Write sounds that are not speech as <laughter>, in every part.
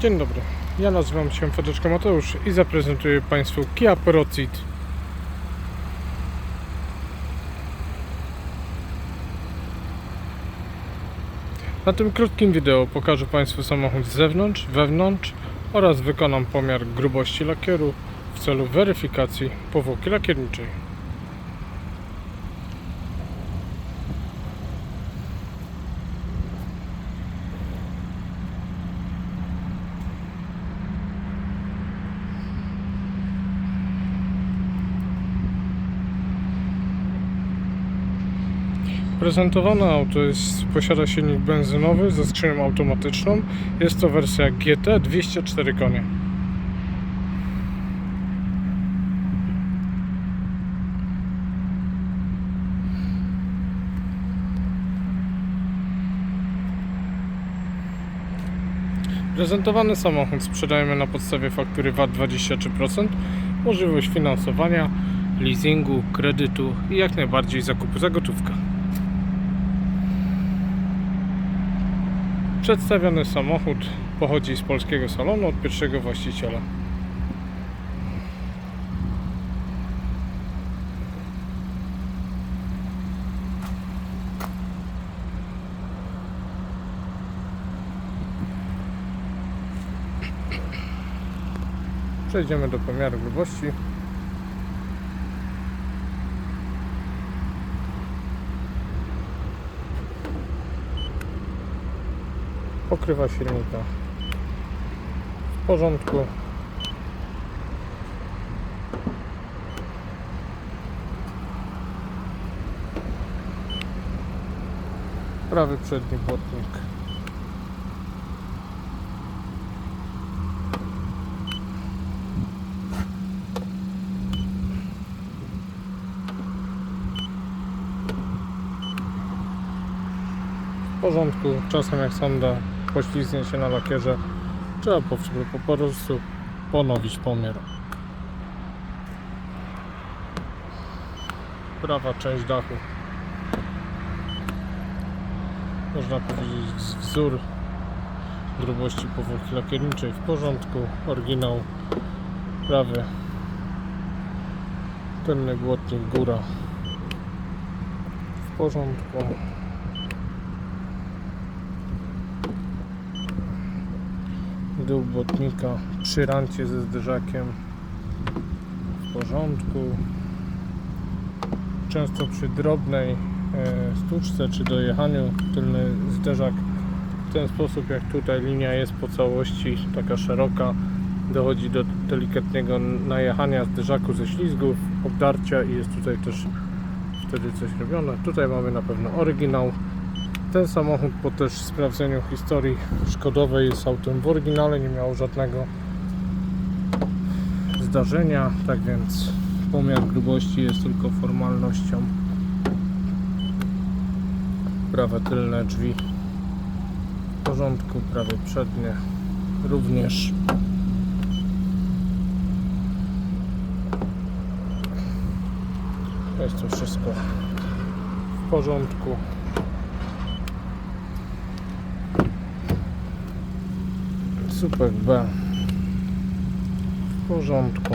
Dzień dobry, ja nazywam się Foteczka Mateusz i zaprezentuję Państwu Kia Procit. Na tym krótkim wideo pokażę Państwu samochód z zewnątrz, wewnątrz oraz wykonam pomiar grubości lakieru w celu weryfikacji powłoki lakierniczej. Prezentowane auto jest, posiada silnik benzynowy ze skrzynią automatyczną. Jest to wersja GT 204 konie. Prezentowany samochód sprzedajemy na podstawie faktury VAT 23%, możliwość finansowania, leasingu, kredytu i jak najbardziej zakupu za gotówkę. Przedstawiony samochód pochodzi z polskiego salonu od pierwszego właściciela. Przejdziemy do pomiaru grubości. Pokrywa silnika w porządku. Prawy przedni błotnik. W porządku, czasem jak sonda poślizgnie się na lakierze, trzeba po, po prostu ponowić pomiar. Prawa część dachu. Można powiedzieć wzór grubości powłoki lakierniczej w porządku. Oryginał prawy. Tylny błotnik góra w porządku. Błotnika przy rancie ze zderzakiem. W porządku. Często przy drobnej e, stłuczce czy dojechaniu tylny zderzak w ten sposób jak tutaj linia jest po całości taka szeroka dochodzi do delikatnego najechania zderzaku ze ślizgów obdarcia i jest tutaj też wtedy coś robione. Tutaj mamy na pewno oryginał ten samochód po też sprawdzeniu historii szkodowej jest autem w oryginale, nie miało żadnego zdarzenia, tak więc pomiar grubości jest tylko formalnością. Prawe tylne drzwi w porządku, prawie przednie również. Jest to wszystko w porządku. Super B. W porządku.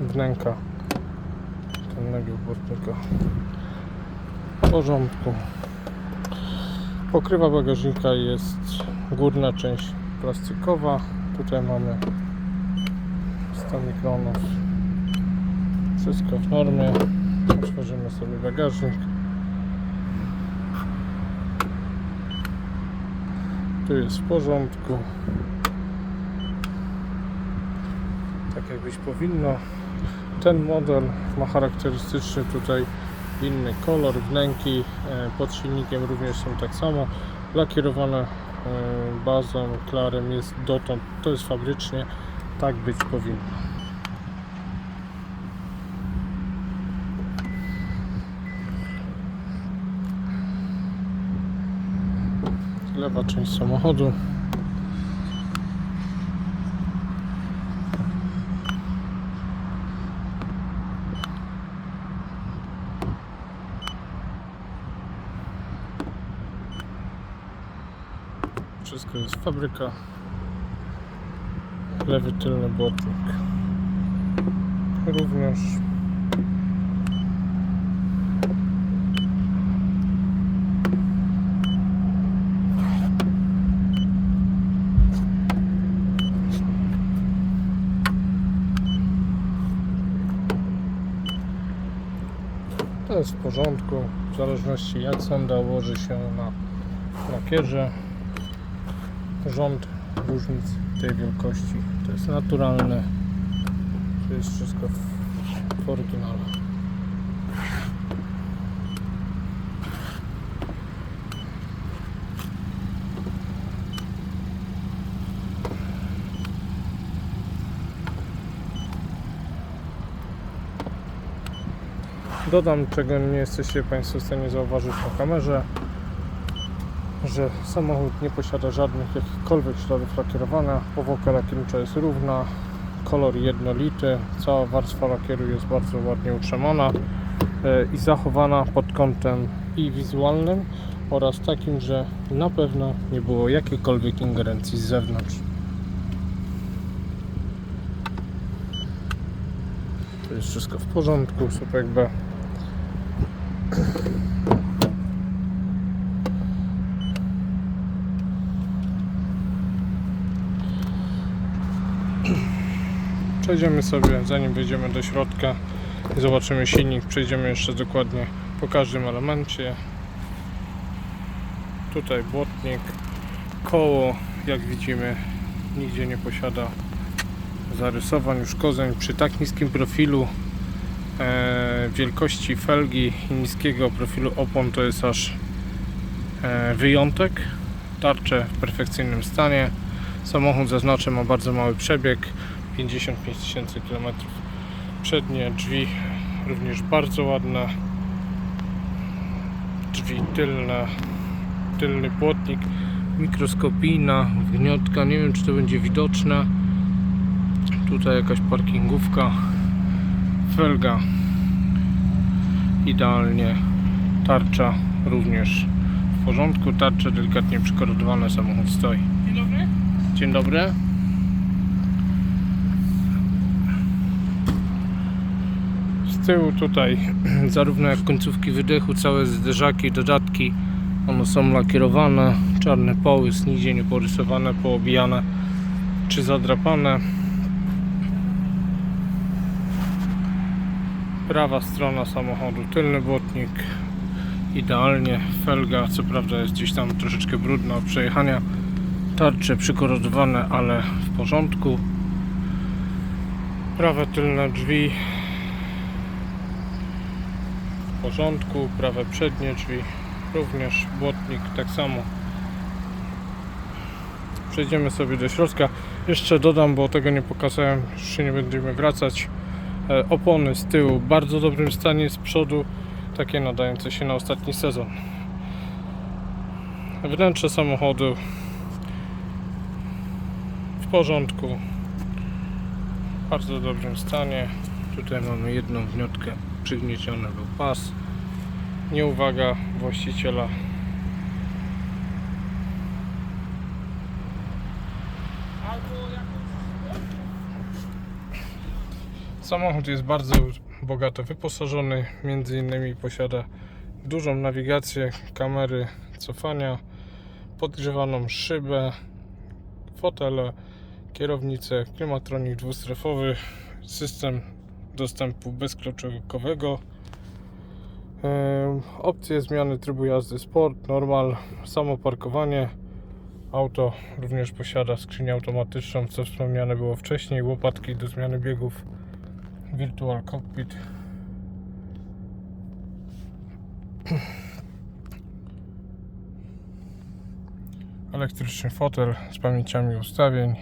Wnęka tylnego błotnika. W porządku. Pokrywa bagażnika jest górna część plastikowa. Tutaj mamy 100 mikronów. Wszystko w normie. Otworzymy sobie bagażnik. Tu jest w porządku. Tak jak być powinno. Ten model ma charakterystyczny tutaj inny kolor. Wnęki e, pod silnikiem również są tak samo. Lakierowane e, bazą, klarem jest dotąd. To jest fabrycznie. Tak być powinno. lewa część samochodu. Wszystko jest fabryka. Lewy tylny błotnik. Również To jest w porządku, w zależności jak sonda ułoży się na lakierze. Rząd różnic tej wielkości to jest naturalne. To jest wszystko w, oryginale. Dodam, czego nie jesteście Państwo w stanie zauważyć na kamerze, że samochód nie posiada żadnych jakichkolwiek śladów lakierowania, powłoka lakiernicza jest równa, kolor jednolity, cała warstwa lakieru jest bardzo ładnie utrzymana e, i zachowana pod kątem i wizualnym oraz takim, że na pewno nie było jakiejkolwiek ingerencji z zewnątrz. To jest wszystko w porządku, super B. Przejdziemy sobie, zanim wejdziemy do środka i zobaczymy silnik, przejdziemy jeszcze dokładnie po każdym elemencie. Tutaj błotnik, koło, jak widzimy, nigdzie nie posiada zarysowań, uszkodzeń. Przy tak niskim profilu e, wielkości felgi i niskiego profilu opon to jest aż e, wyjątek. Tarcze w perfekcyjnym stanie. Samochód zaznaczę ma bardzo mały przebieg 55 tysięcy km. Przednie drzwi również bardzo ładne. Drzwi tylne, tylny płotnik, mikroskopijna wgniotka. Nie wiem, czy to będzie widoczne. Tutaj jakaś parkingówka, felga idealnie, tarcza również w porządku, tarcze delikatnie przykorodowane, samochód stoi. Dzień dobry. Dzień dobry. Z tyłu tutaj <clears throat> zarówno jak końcówki wydechu, całe zderzaki, dodatki, one są lakierowane, czarny połys, nigdzie nie porysowane, poobijane czy zadrapane. Prawa strona samochodu, tylny błotnik, idealnie, felga, co prawda jest gdzieś tam troszeczkę brudna od przejechania, tarcze przykorodowane, ale w porządku. Prawe tylne drzwi w porządku, prawe przednie drzwi również, błotnik tak samo. Przejdziemy sobie do środka. Jeszcze dodam, bo tego nie pokazałem, już nie będziemy wracać. E, Opony z tyłu w bardzo dobrym stanie, z przodu takie nadające się na ostatni sezon. Wnętrze samochodu w porządku, w bardzo dobrym stanie. Tutaj mamy jedną wniotkę, przygnieciony był pas. Nieuwaga właściciela. Samochód jest bardzo bogato wyposażony, między innymi posiada dużą nawigację, kamery cofania, podgrzewaną szybę, fotele, kierownicę, klimatronik dwustrefowy, system dostępu bezkluczykowego, e, opcje zmiany trybu jazdy sport, normal, samo parkowanie. Auto również posiada skrzynię automatyczną, co wspomniane było wcześniej, łopatki do zmiany biegów, virtual cockpit. elektryczny fotel z pamięciami ustawień.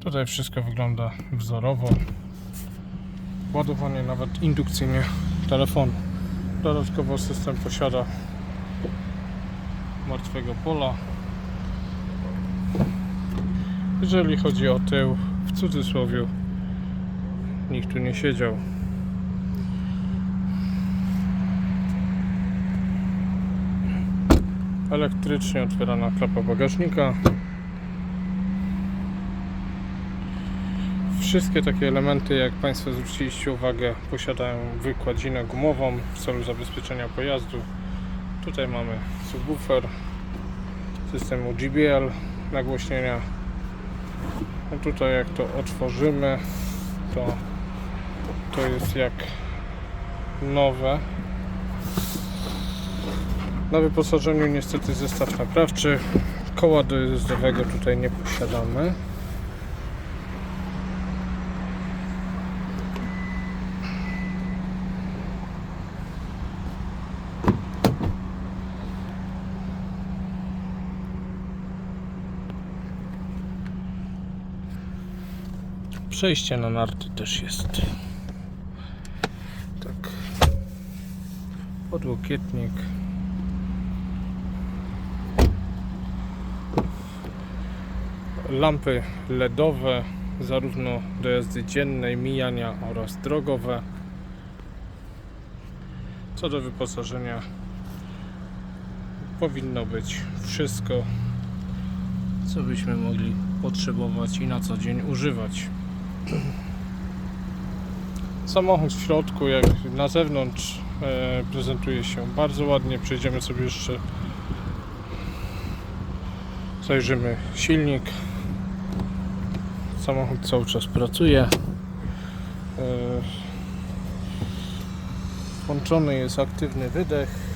Tutaj wszystko wygląda wzorowo. Ładowanie nawet indukcyjnie telefonu. Dodatkowo system posiada martwego pola. Jeżeli chodzi o tył, w cudzysłowie, nikt tu nie siedział. elektrycznie otwierana klapa bagażnika. Wszystkie takie elementy, jak Państwo zwróciliście uwagę, posiadają wykładzinę gumową w celu zabezpieczenia pojazdu. Tutaj mamy subwoofer systemu GBL nagłośnienia. No tutaj jak to otworzymy, to to jest jak nowe. Na wyposażeniu niestety zestaw naprawczy. Koła dojazdowego tutaj nie posiadamy. Przejście na narty też jest. Tak. Podłokietnik. Lampy LEDowe, zarówno do jazdy dziennej, mijania oraz drogowe. Co do wyposażenia, powinno być wszystko, co byśmy mogli potrzebować i na co dzień używać. <clears throat> Samochód w środku, jak na zewnątrz, e, prezentuje się bardzo ładnie. Przejdziemy sobie jeszcze, zajrzymy silnik. Samochód cały czas pracuje. E, włączony jest aktywny wydech.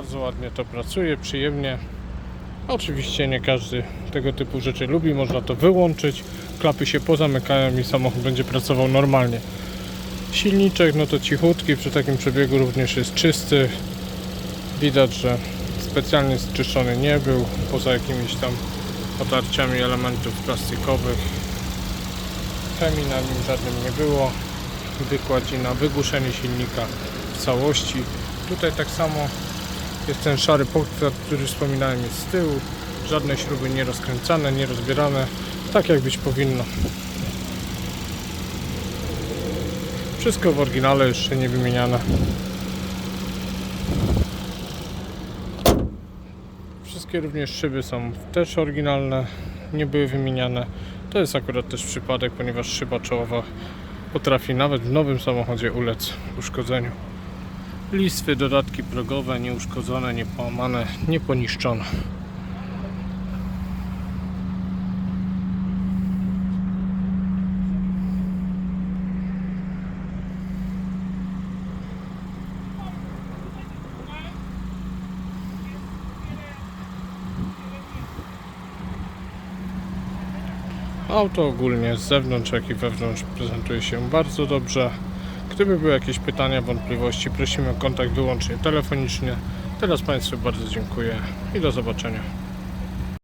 Bardzo ładnie to pracuje, przyjemnie. Oczywiście nie każdy tego typu rzeczy lubi, można to wyłączyć. Klapy się pozamykają i samochód będzie pracował normalnie. Silniczek, no to cichutki, przy takim przebiegu również jest czysty. Widać, że specjalnie zczyszczony nie był, poza jakimiś tam otarciami elementów plastikowych. Chemii na nim żadnym nie było. Wykładzina, wygłuszenie silnika w całości. Tutaj tak samo jest ten szary podkład, który wspominałem jest z tyłu. Żadne śruby nie rozkręcane, nie rozbierane. Tak jak być powinno. Wszystko w oryginale jeszcze nie wymieniane. Wszystkie również szyby są też oryginalne, nie były wymieniane. To jest akurat też przypadek, ponieważ szyba czołowa potrafi nawet w nowym samochodzie ulec uszkodzeniu. Listwy, dodatki progowe, nieuszkodzone, niepołamane, nieponiszczone. Auto ogólnie z zewnątrz, jak i wewnątrz prezentuje się bardzo dobrze. Gdyby były jakieś pytania, wątpliwości, prosimy o kontakt wyłącznie telefonicznie. Teraz Państwu bardzo dziękuję i do zobaczenia.